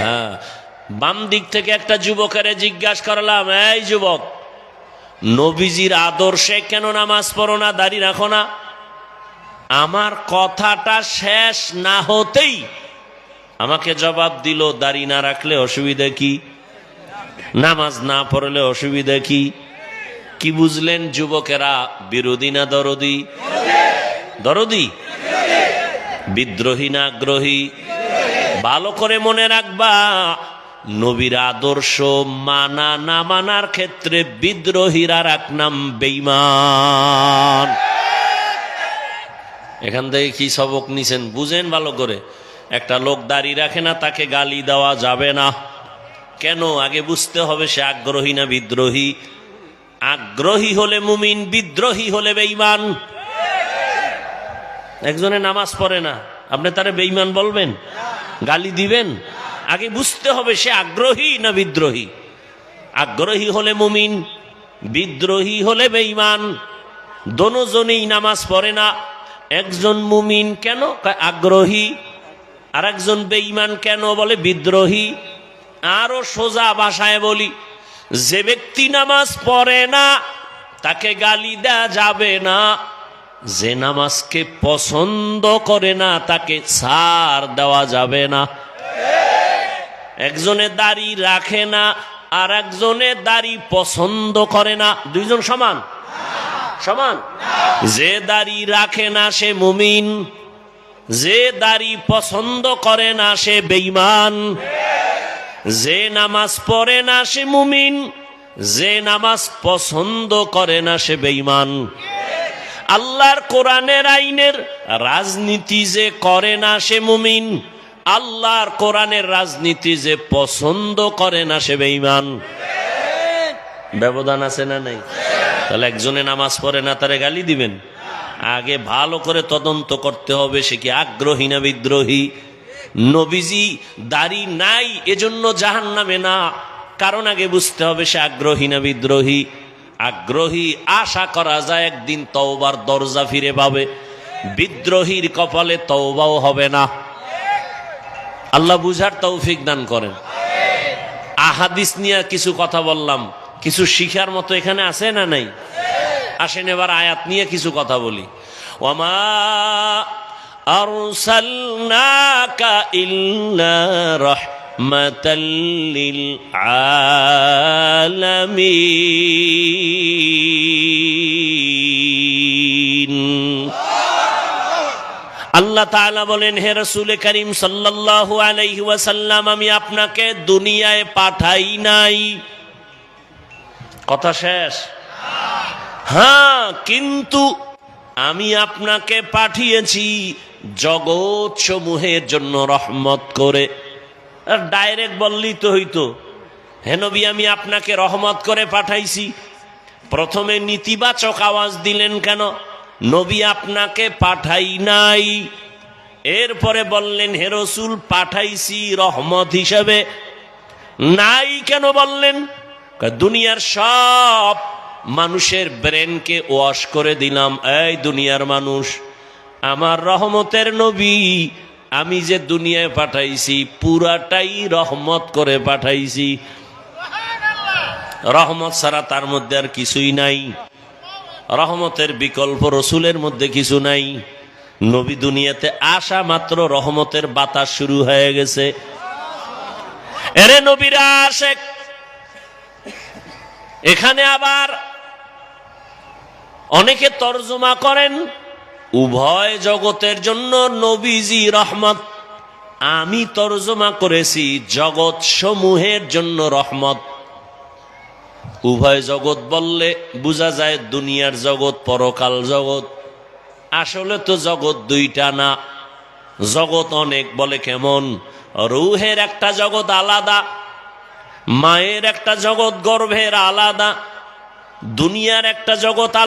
হ্যাঁ। বাম দিক থেকে একটা যুবকের জিজ্ঞাসা করলাম, এই যুবক, নবীজির আদর্শে কেন নামাজ পড়ো না, দাড়ি রাখো না? আমার কথাটা শেষ না হতেই আমাকে জবাব দিল, দাড়ি না রাখলে অসুবিধা কি? নামাজ না পড়লে অসুবিধা কি? কি বুঝলেন যুবকেরা? বিরোধী না দরদি? দরদি? বিদ্রোহী না আগ্রহী? ভালো করে মনে রাখবা, নবীর আদর্শ মানা না মানার ক্ষেত্রে বিদ্রোহীরা রাখনাম বেইমান এখান থেকে কি সবক নিছেন? বুঝেন ভালো করে। একটা লোক দাড়ি রাখে না, তাকে গালি দেওয়া যাবে না। কেন? আগে বুঝতে হবে সে আগ্রহী না বিদ্রোহী। আগ্রহী হলে মুমিন, বিদ্রোহী হলে বেইমান একজনে নামাজ পড়ে না, আপনি তারে বেইমান বলবেন? গালি দিবেন? আগে বুঝতে হবে সে আগ্রহী না বিদ্রোহী। আগ্রহী হলে মুমিন, বিদ্রোহী হলে বেইমান দোনোজনেই নামাজ পড়ে না। একজন মুমিন কেন? আগ্রহী। আর একজন বেইমান কেন বলে? বিদ্রোহী। আরও সোজা ভাষায় বলি, যে ব্যক্তি নামাজ পড়ে না, তাকে গালি দেয়া যাবে না। যে নামাজকে পছন্দ করে না, তাকে সার দেওয়া যাবে না। একজনে দাড়ি রাখে না, আর একজনে দাড়ি পছন্দ করে না। দুইজন সমান? সমান? যে দাড়ি রাখে না, সে মুমিন। যে দাড়ি পছন্দ করে না, সে বেইমান যে নামাজ পড়ে না, সে মুমিন। যে নামাজ পছন্দ করে না, সে বেইমান আল্লাহর কোরআনের আইনের রাজনীতি যে করে না সে মুমিন, আল্লাহর কোরআনের রাজনীতি যে পছন্দ করে না সে বেইমান ব্যবধান আছে না নাই? তাহলে একজনে নামাজ পড়ে না, তারে গালি দিবেন? আগে ভালো করে তদন্ত করতে হবে, সে কি আগ্রহী না বিদ্রোহী? নবীজি দাড়ি নাই, এজন্য জাহান নামে না। কারণ আগে বুঝতে হবে সে আগ্রহী না বিদ্রোহী। আগ্রহী আশা করা যায় একদিন তওবার দরজা ফিরে পাবে। বিদ্রোহীর কপালে তওবাও হবে না। আল্লাহ বুঝার তৌফিক দান করেন। আহাদিস নিয়ে কিছু কথা বললাম। কিছু শিখার মতো এখানে আছে না নাই? আসেন এবার আয়াত নিয়ে কিছু কথা বলি। ওমা আরসালনাকা লিল আলামিন আল্লাহ তাআলা বলেন, হে রসুল করিম সাল্লাল্লাহু আলাইহি ওয়াসাল্লাম, আমি আপনাকে দুনিয়ায় পাঠাই নাই। কথা শেষ? হ্যাঁ কিন্তু আমি আপনাকে পাঠিয়েছি জগৎ সমূহের জন্য রহমত করে। ডাইরেক্ট বললেই তো হইতো। হেনবি আমি আপনাকে রহমত করে পাঠাইছি। প্রথমে নীতিবাচক আওয়াজ দিলেন কেন? নবী আপনাকে পাঠাই নাই। এরপরে বললেন, হে রসুল, পাঠাইছি রহমত হিসেবে। নাই কেন বললেন? দুনিয়ার সব মানুষের ব্রেনকে ওয়াশ করে দিলাম। এই দুনিয়ার মানুষ, আমার রহমতের নবী আমি যে দুনিয়ায় পাঠাইছি, পুরাটাই রহমত করে পাঠাইছি। রহমত ছাড়া তার মধ্যে আর কিছুই নাই। রহমতের বিকল্প রসুলের মধ্যে কিছু নাই। নবী দুনিয়াতে আসা মাত্র রহমতের বাতাস শুরু হয়ে গেছে। এরে নবীরা আসে এখানে আবার অনেকে তর্জমা করেন। উভয় জগতের জন্য নবীজি রহমত। আমি তর্জমা করেছি জগৎ সমূহের জন্য রহমত। উভয় জগৎ বললে বোঝা যায় দুনিয়ার জগৎ, পরকাল জগৎ। আসলে তো জগৎ দুইটা না। জগৎ অনেক বলে কেমন? রুহের একটা জগৎ আলাদা, মায়ের একটা জগৎ গর্ভের আলাদা, দুনিয়ার একটা জগৎ